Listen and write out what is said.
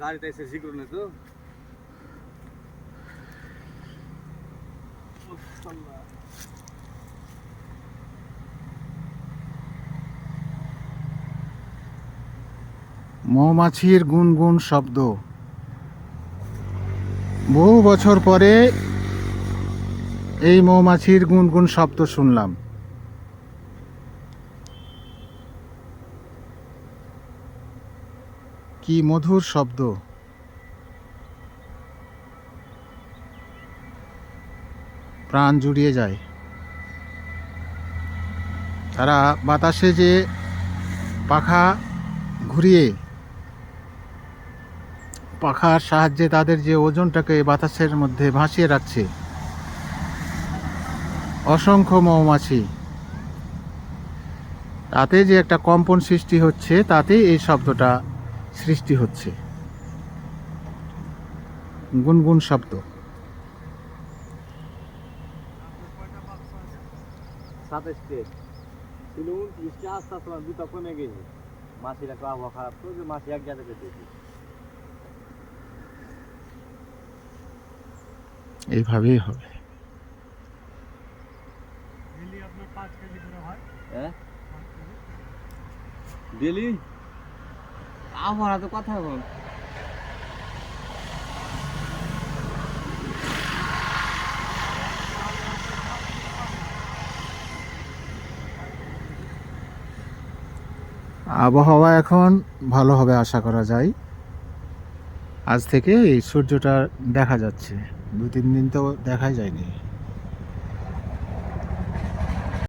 গাড়িটা এসে শিখলো না তো। মৌমাছির গুনগুন শব্দ বহু বছর পরে এই মৌমাছির গুনগুন শব্দ শুনলাম কি মধুর শব্দ। প্রাণ জুড়িয়ে যায়। তারা বাতাসে যে পাখা ঘুরিয়ে, পাখার সাহায্যে তাদের যে ওজনটাকে বাতাসের মধ্যে ভাসিয়ে রাখছে। অসংখ্য মৌমাছি। তাতে যে একটা কম্পন সৃষ্টি হচ্ছে, তাতেই এই শব্দটা সৃষ্টি হচ্ছে। গুনগুন শব্দ। সাতাশটে ছিল উনত্রিশটা আস্তে আস্তে আমার দুটা কমে গেছে। মাসির একটু আবহাওয়া খারাপ তো যে মাসি এক এইভাবেই হবে। হ্যাঁ। ডেলি? আবহাওয়া তো কথা বল। আবহাওয়া এখন ভালো হবে আশা করা যায়। আজ থেকে এই সূর্যটা দেখা যাচ্ছে। দু তিন দিন তো দেখাই যায়নি।